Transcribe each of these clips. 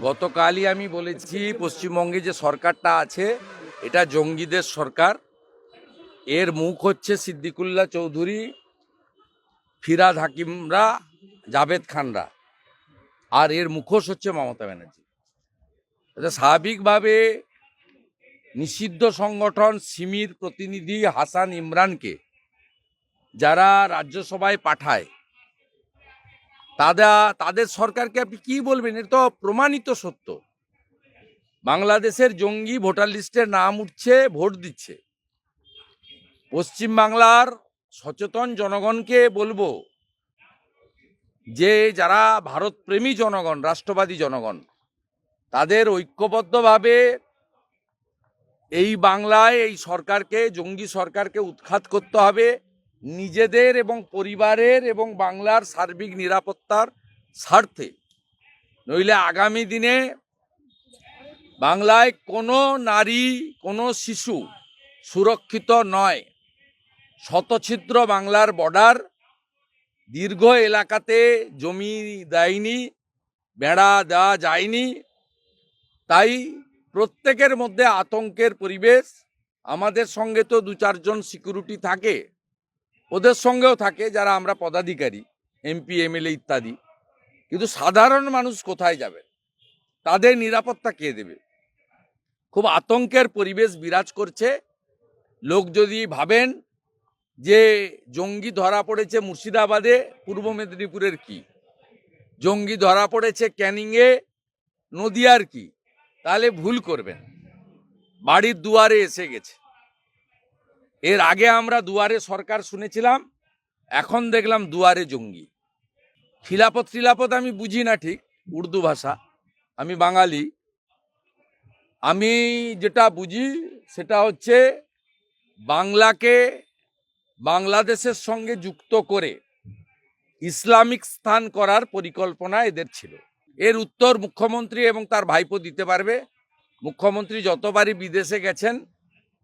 গতকালই আমি বলেছি পশ্চিমবঙ্গে যে সরকারটা আছে, এটা জঙ্গিদের সরকার। এর মুখ হচ্ছে সিদ্দিকুল্লাহ চৌধুরী, ফিরাদ হাকিমরা, জাভেদ খানরা। আর এর মুখোশ হচ্ছে মমতা ব্যানার্জি। স্বাভাবিকভাবে নিষিদ্ধ সংগঠন সিমির প্রতিনিধি হাসান ইমরানকে যারা রাজ্যসভায় পাঠায় তারা তাদের সরকারকে আপনি কি বলবেন? এটা তো প্রমাণিত সত্য। বাংলাদেশের জঙ্গি ভোটার লিস্টে নাম উঠছে, ভোট দিচ্ছে। পশ্চিমবাংলার সচেতন জনগণকে বলব যে, যারা ভারতপ্রেমী জনগণ, রাষ্ট্রবাদী জনগণ, তাদের ঐক্যবদ্ধভাবে এই বাংলায় এই সরকারকে, জঙ্গি সরকারকে উৎখাত করতে হবে। নিজেদের এবং পরিবারের এবং বাংলার সার্বিক নিরাপত্তার স্বার্থে। নইলে আগামী দিনে বাংলায় কোনো নারী, কোনো শিশু সুরক্ষিত নয়। শতছিদ্র বাংলার বর্ডার, দীর্ঘ এলাকাতে জমি দেয়নি বেড়া দেওয়া যায়নি। তাই প্রত্যেকের মধ্যে আতঙ্কের পরিবেশ। আমাদের সঙ্গে তো দু চারজন সিকিউরিটি থাকে। ওদের সঙ্গেও থাকে যারা আমরা পদাধিকারী, এমপি, এমএলএ ইত্যাদি। কিন্তু সাধারণ মানুষ কোথায় যাবে? তাদের নিরাপত্তা কে দেবে? খুব আতঙ্কের পরিবেশ বিরাজ করছে। লোক যদি ভাবেন যে জঙ্গি ধরা পড়েছে মুর্শিদাবাদে, পূর্ব মেদিনীপুরের কি? জঙ্গি ধরা পড়েছে ক্যানিংয়ে, নদিয়ার কি? তাহলে ভুল করবেন। বাড়ির দুয়ারে এসে গেছে। এর আগে আমরা দুয়ারে সরকার শুনেছিলাম, এখন দেখলাম দুয়ারে জঙ্গি। খিলাপত খিলাপত আমি বুঝি না ঠিক, উর্দু ভাষা, আমি বাঙালি। আমি যেটা বুঝি সেটা হচ্ছে বাংলাকে বাংলাদেশের সঙ্গে যুক্ত করে ইসলামিক স্থান করার পরিকল্পনা এদের ছিল। এর উত্তর মুখ্যমন্ত্রী এবং তার ভাইপো দিতে পারবে। মুখ্যমন্ত্রী যতবারই বিদেশে গেছেন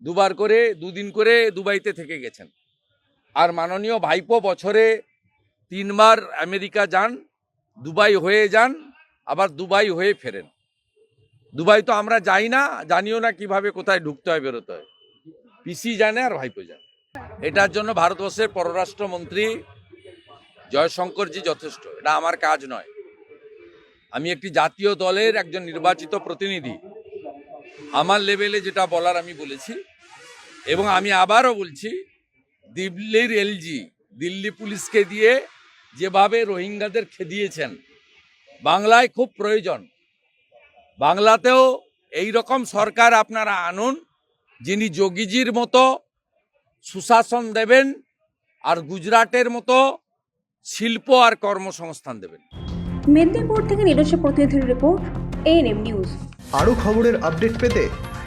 দুবার করে, দুদিন করে দুবাইতে থেকে গেছেন। আর মাননীয় ভাইপো বছরে তিনবার আমেরিকা যান, দুবাই হয়ে যান, আবার দুবাই হয়ে ফেরেন। দুবাই তো আমরা যাই না, জানিও না কীভাবে কোথায় ঢুকতে হয়, বেরোতে হয়। পিসি জানে আর ভাইপো জানে এটার জন্য ভারতবর্ষের পররাষ্ট্রমন্ত্রী জয়শঙ্করজি যথেষ্ট। এটা আমার কাজ নয়। আমি একটি জাতীয় দলের একজন নির্বাচিত প্রতিনিধি। আমার লেভেলে যেটা বলার আমি বলেছি এবং আমি আবারও বলছি দিল্লির এলজি দিল্লি পুলিশকে দিয়ে যেভাবে রোহিঙ্গাদের খেদিয়েছেন বাংলায় খুব প্রয়োজন। বাংলাতেও এই রকম সরকার আপনারা আনুন যিনি যোগীজির মতো সুশাসন দেবেন আর গুজরাটের মতো শিল্প আর কর্মসংস্থান দেবেন। মেদিনীপুর থেকে নিজস্ব প্রতিনিধির রিপোর্ট এএনএম নিউজ আরও খবরের আপডেট পেতে